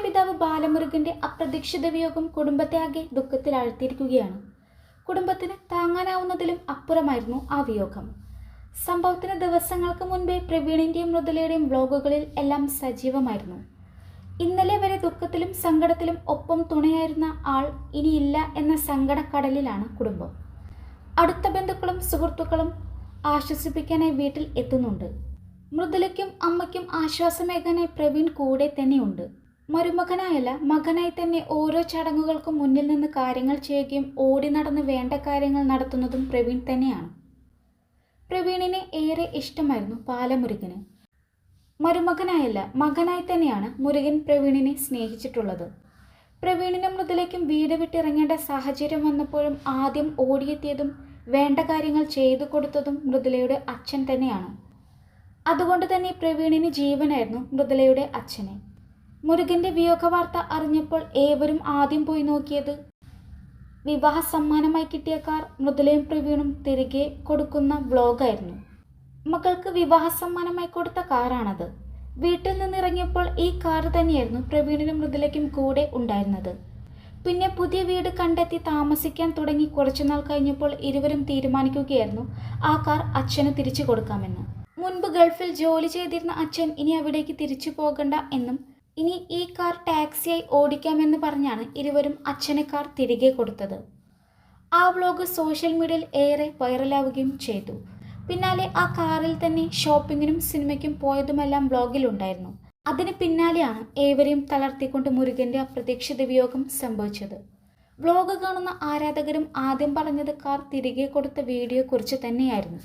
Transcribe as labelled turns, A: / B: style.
A: ബാല്യപിതാവ് ബാലമുരുകന്റെ അപ്രതീക്ഷിത വിയോഗം കുടുംബത്തെ ആകെ ദുഃഖത്തിലാഴ്ത്തിയിരിക്കുകയാണ്. കുടുംബത്തിന് താങ്ങാനാവുന്നതിലും അപ്പുറമായിരുന്നു ആ വിയോഗം. സംഭവത്തിന് ദിവസങ്ങൾക്ക് മുൻപേ പ്രവീണിന്റെയും മൃദുലയുടെയും ബ്ലോഗുകളിൽ എല്ലാം സജീവമായിരുന്നു. ഇന്നലെ വരെ ദുഃഖത്തിലും സങ്കടത്തിലും ഒപ്പം തുണയായിരുന്ന ആൾ ഇനിയില്ല എന്ന സങ്കടക്കടലിലാണ് കുടുംബം. അടുത്ത ബന്ധുക്കളും സുഹൃത്തുക്കളും ആശ്വസിപ്പിക്കാനായി വീട്ടിൽ എത്തുന്നുണ്ട്. മൃദുലയ്ക്കും അമ്മയ്ക്കും ആശ്വാസമേകാനായി പ്രവീൺ കൂടെ തന്നെയുണ്ട്. മരുമകനായല്ല മകനായി തന്നെ ഓരോ ചടങ്ങുകൾക്കും മുന്നിൽ നിന്ന് കാര്യങ്ങൾ ചെയ്യുകയും ഓടി നടന്ന് വേണ്ട കാര്യങ്ങൾ നടത്തുന്നതും പ്രവീൺ തന്നെയാണ്. പ്രവീണിനെ ഏറെ ഇഷ്ടമായിരുന്നു പാലമുരുകന്. മരുമകനായല്ല മകനായി തന്നെയാണ് മുരുകൻ പ്രവീണിനെ സ്നേഹിച്ചിട്ടുള്ളത്. പ്രവീണിനും മൃദുലയ്ക്കും വീട് വിട്ടിറങ്ങേണ്ട സാഹചര്യം വന്നപ്പോഴും ആദ്യം ഓടിയെത്തിയതും വേണ്ട കാര്യങ്ങൾ ചെയ്തു കൊടുത്തതും മൃദുലയുടെ അച്ഛൻ തന്നെയാണ്. അതുകൊണ്ട് തന്നെ പ്രവീണിന് ജീവനായിരുന്നു മൃദുലയുടെ അച്ഛനെ. മുരുകന്റെ വിയോഗ വാർത്ത അറിഞ്ഞപ്പോൾ ഏവരും ആദ്യം പോയി നോക്കിയത്. വിവാഹ സമ്മാനമായി കിട്ടിയ കാർ മൃദുലയും പ്രവീണും തിരികെ കൊടുക്കുന്ന വ്ലോഗായിരുന്നു മകൾക്ക് വിവാഹ സമ്മാനമായി കൊടുത്ത കാറാണത്. വീട്ടിൽ നിന്നിറങ്ങിയപ്പോൾ ഈ കാർ തന്നെയായിരുന്നു പ്രവീണിനും മൃദുലയ്ക്കും കൂടെ ഉണ്ടായിരുന്നത്. പിന്നെ പുതിയ വീട് കണ്ടെത്തി താമസിക്കാൻ തുടങ്ങി കുറച്ചുനാൾ കഴിഞ്ഞപ്പോൾ ഇരുവരും തീരുമാനിക്കുകയായിരുന്നു ആ കാർ അച്ഛന് തിരിച്ചു കൊടുക്കാമെന്ന്. മുൻപ് ഗൾഫിൽ ജോലി ചെയ്തിരുന്ന അച്ഛൻ ഇനി അവിടേക്ക് തിരിച്ചു പോകണ്ട എന്നും ഇനി ഈ കാർ ടാക്സിയായി ഓടിക്കാമെന്ന് പറഞ്ഞാണ് ഇരുവരും അച്ഛനെ കാർ തിരികെ കൊടുത്തത്. ആ വ്ലോഗ് സോഷ്യൽ മീഡിയയിൽ ഏറെ വൈറലാവുകയും ചെയ്തു. പിന്നാലെ ആ കാറിൽ തന്നെ ഷോപ്പിങ്ങിനും സിനിമയ്ക്കും പോയതുമെല്ലാം വ്ലോഗിലുണ്ടായിരുന്നു അതിന് പിന്നാലെയാണ് ഏവരെയും തളർത്തിക്കൊണ്ട് മുരുകന്റെ അപ്രതീക്ഷിത വിയോഗം സംഭവിച്ചത്. വ്ലോഗ് കാണുന്ന ആരാധകരും ആദ്യം പറഞ്ഞത് കാർ തിരികെ കൊടുത്ത വീഡിയോ വീഡിയോയെക്കുറിച്ച് തന്നെയായിരുന്നു.